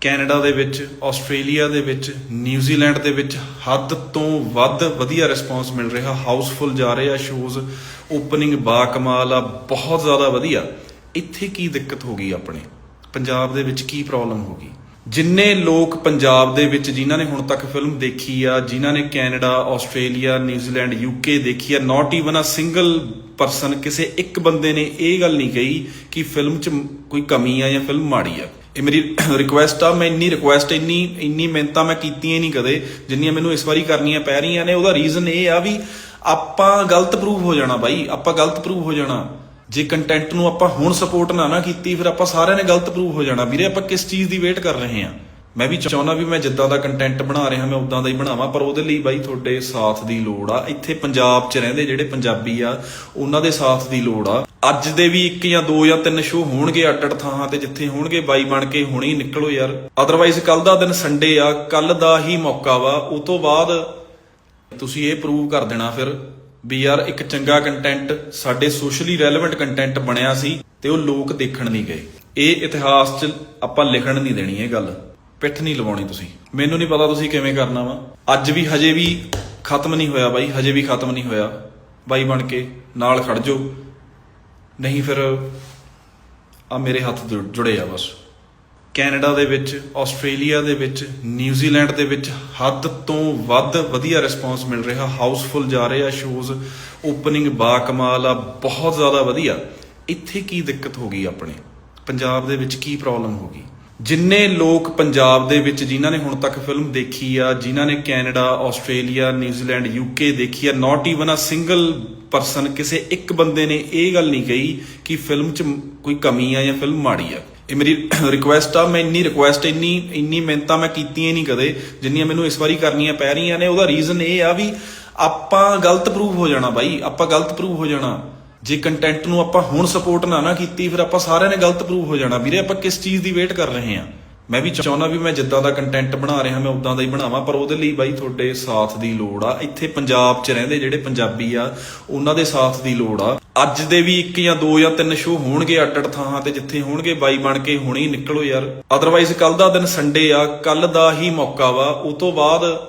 Canada ਦੇ ਵਿੱਚ, Australia ਦੇ ਵਿੱਚ, ਨਿਊਜ਼ੀਲੈਂਡ ਦੇ ਵਿੱਚ ਹੱਦ ਤੋਂ ਵੱਧ ਵਧੀਆ ਰਿਸਪਾਂਸ ਮਿਲ ਰਿਹਾ। ਹਾਊਸਫੁੱਲ ਜਾ ਰਹੇ ਆ ਸ਼ੋਜ਼ ਓਪਨਿੰਗ ਬਾ ਕਮਾਲ ਆ, ਬਹੁਤ ਜ਼ਿਆਦਾ ਵਧੀਆ। ਇੱਥੇ ਕੀ ਦਿੱਕਤ ਹੋ ਗਈ ਆਪਣੇ? ਪੰਜਾਬ ਦੇ ਵਿੱਚ ਕੀ ਪ੍ਰੋਬਲਮ ਹੋ ਗਈ? ਜਿੰਨੇ ਲੋਕ ਪੰਜਾਬ ਦੇ ਵਿੱਚ ਜਿਨ੍ਹਾਂ ਨੇ ਹੁਣ ਤੱਕ ਫਿਲਮ ਦੇਖੀ ਆ, ਜਿਨ੍ਹਾਂ ਨੇ ਕੈਨੇਡਾ, ਆਸਟ੍ਰੇਲੀਆ, ਨਿਊਜ਼ੀਲੈਂਡ ਯੂਕੇ ਦੇਖੀ ਆ not even a single person ਕਿਸੇ ਇੱਕ ਬੰਦੇ ਨੇ ਇਹ ਗੱਲ ਨਹੀਂ ਕਹੀ ਕਿ ਫਿਲਮ 'ਚ ਕੋਈ ਕਮੀ ਆ ਜਾਂ ਫਿਲਮ ਮਾੜੀ ਆ। ਇਹ ਮੇਰੀ ਰਿਕੁਐਸਟ ਆ, ਮੈਂ ਇੰਨੀ ਰਿਕੁਐਸਟ ਇੰਨੀ ਇੰਨੀ ਮਿਹਨਤਾਂ ਮੈਂ ਕੀਤੀਆਂ ਹੀ ਨਹੀਂ ਕਦੇ, ਜਿੰਨੀਆਂ ਮੈਨੂੰ ਇਸ ਵਾਰੀ ਕਰਨੀਆਂ ਪੈ ਰਹੀਆਂ ਨੇ, ਉਹਦਾ ਰੀਜ਼ਨ ਇਹ ਆ ਵੀ ਆਪਾਂ ਗਲਤ ਪ੍ਰੂਵ ਹੋ ਜਾਣਾ ਬਾਈ, ਆਪਾਂ ਗਲਤ ਪ੍ਰੂਵ ਹੋ ਜਾਣਾ। ਜੇ ਕੰਟੈਂਟ ਨੂੰ ਆਪਾਂ ਹੁਣ ਸਪੋਰਟ ਨਾ ਨਾ ਕੀਤੀ, ਫਿਰ ਆਪਾਂ ਸਾਰਿਆਂ ਨੇ ਗਲਤ ਪ੍ਰੂਵ ਹੋ ਜਾਣਾ। ਵੀਰੇ, ਆਪਾਂ ਕਿਸ ਚੀਜ਼ ਦੀ ਵੇਟ ਕਰ ਰਹੇ ਹਾਂ? ਮੈਂ ਵੀ ਚਾਹੁੰਦਾ ਵੀ ਮੈਂ ਜਿੱਦਾਂ ਦਾ ਕੰਟੈਂਟ ਬਣਾ ਰਿਹਾ, ਮੈਂ ਉਦਾਂ ਦਾ ਹੀ ਬਣਾਵਾਂ, ਪਰ ਉਹਦੇ ਲਈ ਬਾਈ ਤੁਹਾਡੇ ਸਾਥ ਦੀ ਲੋੜ ਆ। ਇੱਥੇ ਪੰਜਾਬ 'ਚ ਰਹਿੰਦੇ ਜਿਹੜੇ ਪੰਜਾਬੀ ਆ, ਉਹਨਾਂ ਦੇ ਸਾਥ ਦੀ ਲੋੜ ਆ। ਅੱਜ ਦੇ ਵੀ ਇੱਕ ਜਾਂ ਦੋ ਜਾਂ ਤਿੰਨ ਸ਼ੋਅ ਹੋਣਗੇ ਅੱਡ ਅੱਡ ਥਾਂ ਤੇ ਜਿੱਥੇ ਹੋਣਗੇ, ਬਾਈ ਬਣ ਕੇ ਹੁਣੇ ਹੀ ਨਿਕਲੋ ਯਾਰ। ਅਦਰਵਾਈਜ਼ ਕੱਲ ਦਾ ਦਿਨ ਸੰਡੇ ਆ ਕੱਲ ਦਾ ਹੀ ਮੌਕਾ ਵਾ। ਉਹ ਤੋਂ ਬਾਅਦ ਤੁਸੀਂ ਇਹ ਪ੍ਰੂਵ ਕਰ ਦੇਣਾ ਫਿਰ ਵੀ ਯਾਰ ਇੱਕ ਚੰਗਾ ਕੰਟੈਂਟ ਸਾਡੇ ਸੋਸ਼ਲੀ ਰੈਲੇਵੈਂਟ ਕੰਟੈਂਟ ਬਣਿਆ ਸੀ ਤੇ ਉਹ ਲੋਕ ਦੇਖਣ ਨਹੀਂ ਗਏ। ਇਹ ਇਤਿਹਾਸ 'ਚ ਆਪਾਂ ਲਿਖਣ ਨਹੀਂ ਦੇਣੀ ਇਹ ਗੱਲ। ਪਿੱਠ ਨਹੀਂ ਲਵਾਉਣੀ ਤੁਸੀਂ। ਮੈਨੂੰ ਨਹੀਂ ਪਤਾ ਤੁਸੀਂ ਕਿਵੇਂ ਕਰਨਾ ਵਾ। ਅੱਜ ਵੀ ਹਜੇ ਵੀ ਖਤਮ ਨਹੀਂ ਹੋਇਆ ਬਾਈ, ਹਜੇ ਵੀ ਖਤਮ ਨਹੀਂ ਹੋਇਆ। ਬਾਈ ਬਣ ਕੇ ਨਾਲ ਖੜ ਜਾਓ। ਨਹੀਂ ਫਿਰ ਆ ਮੇਰੇ ਹੱਥ ਜੁੜ- ਜੁੜੇ ਆ ਬਸ। ਕੈਨੇਡਾ ਦੇ ਵਿੱਚ, ਆਸਟ੍ਰੇਲੀਆ ਦੇ ਵਿੱਚ, ਨਿਊਜ਼ੀਲੈਂਡ ਦੇ ਵਿੱਚ ਹੱਦ ਤੋਂ ਵੱਧ ਵਧੀਆ ਰਿਸਪਾਂਸ ਮਿਲ ਰਿਹਾ। ਹਾਊਸਫੁੱਲ ਜਾ ਰਹੇ ਆ ਸ਼ੋਜ਼ ਓਪਨਿੰਗ ਬਾ ਕਮਾਲ ਆ, ਬਹੁਤ ਜ਼ਿਆਦਾ ਵਧੀਆ। ਇੱਥੇ ਕੀ ਦਿੱਕਤ ਹੋ ਗਈ ਆਪਣੇ? ਪੰਜਾਬ ਦੇ ਵਿੱਚ ਕੀ ਪ੍ਰੋਬਲਮ ਹੋ ਗਈ? ਜਿੰਨੇ ਲੋਕ ਪੰਜਾਬ ਦੇ ਵਿੱਚ ਜਿਨ੍ਹਾਂ ਨੇ ਹੁਣ ਤੱਕ ਫਿਲਮ ਦੇਖੀ ਆ, ਜਿਨ੍ਹਾਂ ਨੇ ਕੈਨੇਡਾ, ਆਸਟ੍ਰੇਲੀਆ, ਨਿਊਜ਼ੀਲੈਂਡ, ਯੂਕੇ ਦੇਖੀ ਆ not even a single person ਕਿਸੇ ਇੱਕ ਬੰਦੇ ਨੇ ਇਹ ਗੱਲ ਨਹੀਂ ਕਹੀ ਕਿ ਫਿਲਮ 'ਚ ਕੋਈ ਕਮੀ ਆ ਜਾਂ ਫਿਲਮ ਮਾੜੀ ਆ। ਇਹ ਮੇਰੀ ਰਿਕੁਐਸਟ ਆ, ਮੈਂ ਇੰਨੀ ਰਿਕੁਐਸਟ ਇੰਨੀ ਇੰਨੀ ਮਿਹਨਤਾਂ ਮੈਂ ਕੀਤੀਆਂ ਨਹੀਂ ਕਦੇ, ਜਿੰਨੀਆਂ ਮੈਨੂੰ ਇਸ ਵਾਰੀ ਕਰਨੀਆਂ ਪੈ ਰਹੀਆਂ ਨੇ। ਉਹਦਾ ਰੀਜ਼ਨ ਇਹ ਆ ਵੀ ਆਪਾਂ ਗਲਤ ਪ੍ਰੂਵ ਹੋ ਜਾਣਾ ਬਾਈ, ਆਪਾਂ ਗਲਤ ਪ੍ਰੂਵ ਹੋ ਜਾਣਾ। ਜੇ ਕੰਟੈਂਟ ਨੂੰ ਆਪਾਂ ਹੁਣ ਸਪੋਰਟ ਨਾ ਨਾ ਕੀਤੀ, ਫਿਰ ਆਪਾਂ ਸਾਰਿਆਂ ਨੇ ਗਲਤ ਪ੍ਰੂਵ ਹੋ ਜਾਣਾ। ਵੀਰੇ, ਆਪਾਂ ਕਿਸ ਚੀਜ਼ ਦੀ ਵੇਟ ਕਰ ਰਹੇ ਹਾਂ? ਮੈਂ ਵੀ ਚਾਹੁੰਦਾ ਵੀ ਮੈਂ ਜਿੱਦਾਂ ਦਾ ਕੰਟੈਂਟ ਬਣਾ ਰਿਹਾ, ਮੈਂ ਉਦਾਂ ਦਾ ਹੀ ਬਣਾਵਾਂ, ਪਰ ਉਹਦੇ ਲਈ ਬਾਈ ਤੁਹਾਡੇ ਸਾਥ ਦੀ ਲੋੜ ਆ। ਇੱਥੇ ਪੰਜਾਬ 'ਚ ਰਹਿੰਦੇ ਜਿਹੜੇ ਪੰਜਾਬੀ ਆ, ਉਹਨਾਂ ਦੇ ਸਾਥ ਦੀ ਲੋੜ ਆ। ਅੱਜ ਦੇ ਵੀ ਇੱਕ ਜਾਂ ਦੋ ਜਾਂ ਤਿੰਨ ਸ਼ੋਅ ਹੋਣਗੇ ਅੱਡ ਅੱਡ ਥਾਂ ਤੇ ਜਿੱਥੇ ਹੋਣਗੇ, ਬਾਈ ਬਣ ਕੇ ਹੁਣੇ ਨਿਕਲੋ ਯਾਰ। ਅਦਰਵਾਈਜ਼ ਕੱਲ ਦਾ ਦਿਨ ਸੰਡੇ ਆ ਕੱਲ ਦਾ ਹੀ ਮੌਕਾ ਵਾ। ਉਹ ਤੋਂ ਬਾਅਦ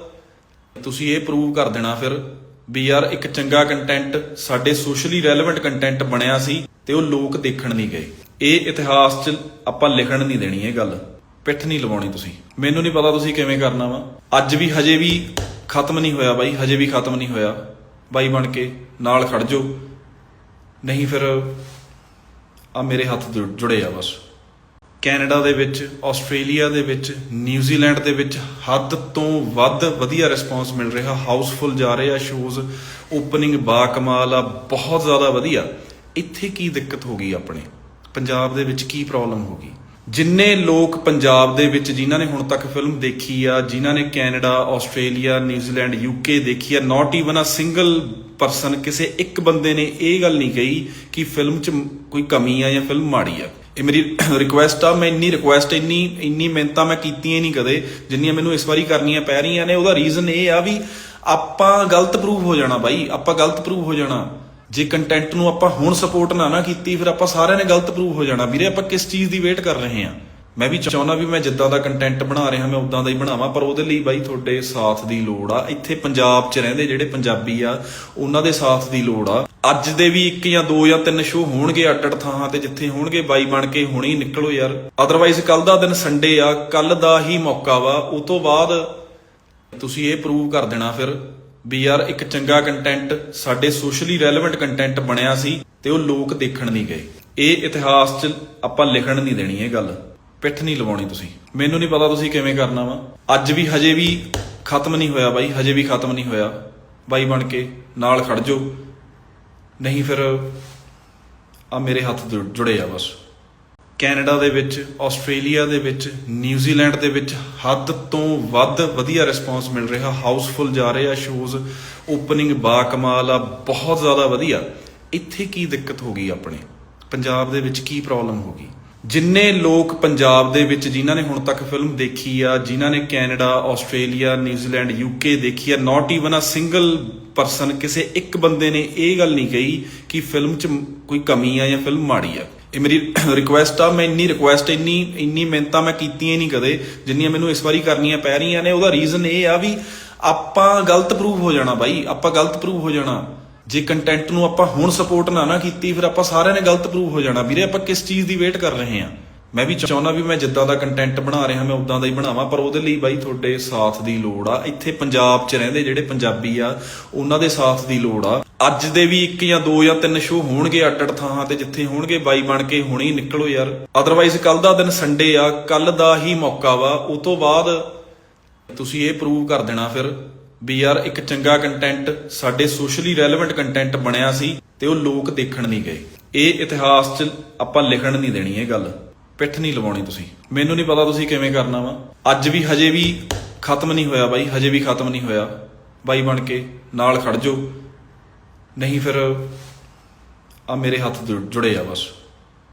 ਤੁਸੀਂ ਇਹ ਪ੍ਰੂਵ ਕਰ ਦੇਣਾ ਫਿਰ। ਵੀ ਯਾਰ ਇੱਕ ਚੰਗਾ ਕੰਟੈਂਟ ਸਾਡੇ ਸੋਸ਼ਲੀ ਰੈਲੇਵੈਂਟ ਕੰਟੈਂਟ ਬਣਿਆ ਸੀ ਤੇ ਉਹ ਲੋਕ ਦੇਖਣ ਨਹੀਂ ਗਏ। ਇਹ ਇਤਿਹਾਸ 'ਚ ਆਪਾਂ ਲਿਖਣ ਨਹੀਂ ਦੇਣੀ ਇਹ ਗੱਲ। ਪਿੱਠ ਨਹੀਂ ਲਵਾਉਣੀ ਤੁਸੀਂ। ਮੈਨੂੰ ਨਹੀਂ ਪਤਾ ਤੁਸੀਂ ਕਿਵੇਂ ਕਰਨਾ ਵਾ। ਅੱਜ ਵੀ ਹਜੇ ਵੀ ਖਤਮ ਨਹੀਂ ਹੋਇਆ ਬਾਈ, ਹਜੇ ਵੀ ਖਤਮ ਨਹੀਂ ਹੋਇਆ। ਬਾਈ ਬਣ ਕੇ ਨਾਲ ਖੜ ਜਾਓ। ਨਹੀਂ ਫਿਰ ਆ ਮੇਰੇ ਹੱਥ ਜੁੜ- ਜੁੜੇ ਆ ਬਸ। ਕੈਨੇਡਾ ਦੇ ਵਿੱਚ, ਆਸਟ੍ਰੇਲੀਆ ਦੇ ਵਿੱਚ, ਨਿਊਜ਼ੀਲੈਂਡ ਦੇ ਵਿੱਚ ਹੱਦ ਤੋਂ ਵੱਧ ਵਧੀਆ ਰਿਸਪਾਂਸ ਮਿਲ ਰਿਹਾ। ਹਾਊਸਫੁੱਲ ਜਾ ਰਹੇ ਆ ਸ਼ੋਜ਼ ਓਪਨਿੰਗ ਬਾ ਕਮਾਲ ਆ, ਬਹੁਤ ਜ਼ਿਆਦਾ ਵਧੀਆ। ਇੱਥੇ ਕੀ ਦਿੱਕਤ ਹੋ ਗਈ ਆਪਣੇ? ਪੰਜਾਬ ਦੇ ਵਿੱਚ ਕੀ ਪ੍ਰੋਬਲਮ ਹੋ ਗਈ? ਜਿੰਨੇ ਲੋਕ ਪੰਜਾਬ ਦੇ ਵਿੱਚ ਜਿਨ੍ਹਾਂ ਨੇ ਹੁਣ ਤੱਕ ਫਿਲਮ ਦੇਖੀ ਆ, ਜਿਨ੍ਹਾਂ ਨੇ ਕੈਨੇਡਾ, ਆਸਟ੍ਰੇਲੀਆ, ਨਿਊਜ਼ੀਲੈਂਡ ਯੂਕੇ ਦੇਖੀ ਆ not even a single person ਕਿਸੇ ਇੱਕ ਬੰਦੇ ਨੇ ਇਹ ਗੱਲ ਨਹੀਂ ਕਹੀ ਕਿ ਫਿਲਮ 'ਚ ਕੋਈ ਕਮੀ ਆ ਜਾਂ ਫਿਲਮ ਮਾੜੀ ਆ। ਇਹ ਮੇਰੀ ਰਿਕੁਐਸਟ ਆ, ਮੈਂ ਇੰਨੀ ਰਿਕੁਐਸਟ ਇੰਨੀ ਇੰਨੀ ਮਿਹਨਤਾਂ ਮੈਂ ਕੀਤੀਆਂ ਹੀ ਨਹੀਂ ਕਦੇ, ਜਿੰਨੀਆਂ ਮੈਨੂੰ ਇਸ ਵਾਰੀ ਕਰਨੀਆਂ ਪੈ ਰਹੀਆਂ ਨੇ, ਉਹਦਾ ਰੀਜ਼ਨ ਇਹ ਆ ਵੀ ਆਪਾਂ ਗਲਤ ਪ੍ਰੂਵ ਹੋ ਜਾਣਾ ਬਾਈ, ਆਪਾਂ ਗਲਤ ਪ੍ਰੂਵ ਹੋ ਜਾਣਾ। ਜੇ ਕੰਟੈਂਟ ਨੂੰ ਆਪਾਂ ਹੁਣ ਸਪੋਰਟ ਨਾ ਨਾ ਕੀਤੀ, ਫਿਰ ਆਪਾਂ ਸਾਰਿਆਂ ਨੇ ਗਲਤ ਪ੍ਰੂਵ ਹੋ ਜਾਣਾ। ਵੀਰੇ, ਆਪਾਂ ਕਿਸ ਚੀਜ਼ ਦੀ ਵੇਟ ਕਰ ਰਹੇ ਹਾਂ? ਮੈਂ ਵੀ ਚਾਹੁੰਦਾ ਵੀ ਮੈਂ ਜਿੱਦਾਂ ਦਾ ਕੰਟੈਂਟ ਬਣਾ ਰਿਹਾ, ਮੈਂ ਉਦਾਂ ਦਾ ਹੀ ਬਣਾਵਾਂ, ਪਰ ਉਹਦੇ ਲਈ ਬਾਈ ਤੁਹਾਡੇ ਸਾਥ ਦੀ ਲੋੜ ਆ। ਇੱਥੇ ਪੰਜਾਬ 'ਚ ਰਹਿੰਦੇ ਜਿਹੜੇ ਪੰਜਾਬੀ ਆ, ਉਹਨਾਂ ਦੇ ਸਾਥ ਦੀ ਲੋੜ ਆ। ਅੱਜ ਦੇ ਵੀ ਇੱਕ ਜਾਂ ਦੋ ਜਾਂ ਤਿੰਨ ਸ਼ੋਅ ਹੋਣਗੇ ਅੱਡ ਅੱਡ ਥਾਂ ਤੇ ਜਿੱਥੇ ਹੋਣਗੇ, ਬਾਈ ਬਣ ਕੇ ਹੁਣੇ ਹੀ ਨਿਕਲੋ ਯਾਰ। ਅਦਰਵਾਈਜ਼ ਕੱਲ ਦਾ ਦਿਨ ਸੰਡੇ ਆ ਕੱਲ ਦਾ ਹੀ ਮੌਕਾ ਵਾ। ਉਹ ਤੋਂ ਬਾਅਦ ਤੁਸੀਂ ਇਹ ਪ੍ਰੂਵ ਕਰ ਦੇਣਾ ਫਿਰ ਵੀ ਯਾਰ ਇੱਕ ਚੰਗਾ ਕੰਟੈਂਟ ਸਾਡੇ ਸੋਸ਼ਲੀ ਰੈਲੇਵੈਂਟ ਕੰਟੈਂਟ ਬਣਿਆ ਸੀ ਤੇ ਉਹ ਲੋਕ ਦੇਖਣ ਨਹੀਂ ਗਏ। ਇਹ ਇਤਿਹਾਸ 'ਚ ਆਪਾਂ ਲਿਖਣ ਨਹੀਂ ਦੇਣੀ ਇਹ ਗੱਲ। ਪਿੱਠ ਨਹੀਂ ਲਵਾਉਣੀ ਤੁਸੀਂ। ਮੈਨੂੰ ਨਹੀਂ ਪਤਾ ਤੁਸੀਂ ਕਿਵੇਂ ਕਰਨਾ ਵਾ। ਅੱਜ ਵੀ ਹਜੇ ਵੀ ਖਤਮ ਨਹੀਂ ਹੋਇਆ ਬਾਈ, ਹਜੇ ਵੀ ਖਤਮ ਨਹੀਂ ਹੋਇਆ। ਬਾਈ ਬਣ ਕੇ ਨਾਲ ਖੜ ਜਾਓ। ਨਹੀਂ ਫਿਰ ਆ ਮੇਰੇ ਹੱਥ ਜੁੜ- ਜੁੜੇ ਆ ਬਸ। ਕੈਨੇਡਾ ਦੇ ਵਿੱਚ, ਆਸਟ੍ਰੇਲੀਆ ਦੇ ਵਿੱਚ, ਨਿਊਜ਼ੀਲੈਂਡ ਦੇ ਵਿੱਚ ਹੱਦ ਤੋਂ ਵੱਧ ਵਧੀਆ ਰਿਸਪਾਂਸ ਮਿਲ ਰਿਹਾ। ਹਾਊਸਫੁੱਲ ਜਾ ਰਹੇ ਆ ਸ਼ੋਜ਼ ਓਪਨਿੰਗ ਬਾ ਕਮਾਲ ਆ, ਬਹੁਤ ਜ਼ਿਆਦਾ ਵਧੀਆ। ਇੱਥੇ ਕੀ ਦਿੱਕਤ ਹੋ ਗਈ ਆਪਣੇ? ਪੰਜਾਬ ਦੇ ਵਿੱਚ ਕੀ ਪ੍ਰੋਬਲਮ ਹੋ ਗਈ? ਜਿੰਨੇ ਲੋਕ ਪੰਜਾਬ ਦੇ ਵਿੱਚ ਜਿਨ੍ਹਾਂ ਨੇ ਹੁਣ ਤੱਕ ਫਿਲਮ ਦੇਖੀ ਆ, ਜਿਨ੍ਹਾਂ ਨੇ ਕੈਨੇਡਾ, ਆਸਟ੍ਰੇਲੀਆ, ਨਿਊਜ਼ੀਲੈਂਡ ਯੂਕੇ ਦੇਖੀ ਆ not even a single person ਕਿਸੇ ਇੱਕ ਬੰਦੇ ਨੇ ਇਹ ਗੱਲ ਨਹੀਂ ਕਹੀ ਕਿ ਫਿਲਮ 'ਚ ਕੋਈ ਕਮੀ ਆ ਜਾਂ ਫਿਲਮ ਮਾੜੀ ਆ। ਇਹ ਮੇਰੀ ਰਿਕੁਐਸਟ ਆ, ਮੈਂ ਇੰਨੀ ਰਿਕੁਐਸਟ ਇੰਨੀ ਇੰਨੀ ਮਿਹਨਤਾਂ ਮੈਂ ਕੀਤੀਆਂ ਨਹੀਂ ਕਦੇ, ਜਿੰਨੀਆਂ ਮੈਨੂੰ ਇਸ ਵਾਰੀ ਕਰਨੀਆਂ ਪੈ ਰਹੀਆਂ ਨੇ। ਉਹਦਾ ਰੀਜ਼ਨ ਇਹ ਆ ਵੀ ਆਪਾਂ ਗਲਤ ਪ੍ਰੂਵ ਹੋ ਜਾਣਾ ਬਾਈ, ਆਪਾਂ ਗਲਤ ਪ੍ਰੂਵ ਹੋ ਜਾਣਾ। ਜੇ ਕੰਟੈਂਟ ਨੂੰ ਆਪਾਂ ਹੁਣ ਸਪੋਰਟ ਨਾ ਨਾ ਕੀਤੀ, ਫਿਰ ਆਪਾਂ ਸਾਰਿਆਂ ਨੇ ਗਲਤ ਪ੍ਰੂਵ ਹੋ ਜਾਣਾ। ਵੀਰੇ, ਆਪਾਂ ਕਿਸ ਚੀਜ਼ ਦੀ ਵੇਟ ਕਰ ਰਹੇ ਹਾਂ? ਮੈਂ ਵੀ ਚਾਹੁੰਦਾ ਵੀ ਮੈਂ ਜਿੱਦਾਂ ਦਾ ਕੰਟੈਂਟ ਬਣਾ ਰਿਹਾ, ਮੈਂ ਉਦਾਂ ਦਾ ਹੀ ਬਣਾਵਾਂ, ਪਰ ਉਹਦੇ ਲਈ ਬਾਈ ਤੁਹਾਡੇ ਸਾਥ ਦੀ ਲੋੜ ਆ। ਇੱਥੇ ਪੰਜਾਬ 'ਚ ਰਹਿੰਦੇ ਜਿਹੜੇ ਪੰਜਾਬੀ ਆ, ਉਹਨਾਂ ਦੇ ਸਾਥ ਦੀ ਲੋੜ ਆ। ਅੱਜ ਦੇ ਵੀ ਇੱਕ ਜਾਂ ਦੋ ਜਾਂ ਤਿੰਨ ਸ਼ੋਅ ਹੋਣਗੇ ਅੱਡ ਅੱਡ ਥਾਂ ਤੇ ਜਿੱਥੇ ਹੋਣਗੇ, ਬਾਈ ਬਣ ਕੇ ਹੁਣੇ ਹੀ ਨਿਕਲੋ ਯਾਰ। ਅਦਰਵਾਈਜ਼ ਕੱਲ ਦਾ ਦਿਨ ਸੰਡੇ ਆ ਕੱਲ ਦਾ ਹੀ ਮੌਕਾ ਵਾ। ਉਹ ਤੋਂ ਬਾਅਦ ਤੁਸੀਂ ਇਹ ਪ੍ਰੂਵ ਕਰ ਦੇਣਾ ਫਿਰ। ਵੀ ਯਾਰ ਇੱਕ ਚੰਗਾ ਕੰਟੈਂਟ ਸਾਡੇ ਸੋਸ਼ਲੀ ਰੈਲੇਵੈਂਟ ਕੰਟੈਂਟ ਬਣਿਆ ਸੀ ਤੇ ਉਹ ਲੋਕ ਦੇਖਣ ਨਹੀਂ ਗਏ। ਇਹ ਇਤਿਹਾਸ 'ਚ ਆਪਾਂ ਲਿਖਣ ਨਹੀਂ ਦੇਣੀ ਇਹ ਗੱਲ। ਪਿੱਠ ਨਹੀਂ ਲਵਾਉਣੀ ਤੁਸੀਂ। ਮੈਨੂੰ ਨਹੀਂ ਪਤਾ ਤੁਸੀਂ ਕਿਵੇਂ ਕਰਨਾ ਵਾ। ਅੱਜ ਵੀ ਹਜੇ ਵੀ ਖਤਮ ਨਹੀਂ ਹੋਇਆ ਬਾਈ, ਹਜੇ ਵੀ ਖਤਮ ਨਹੀਂ ਹੋਇਆ। ਬਾਈ ਬਣ ਕੇ ਨਾਲ ਖੜ ਜਾਓ। ਨਹੀਂ ਫਿਰ ਆ ਮੇਰੇ ਹੱਥ ਜੁੜ- ਜੁੜੇ ਆ ਬਸ।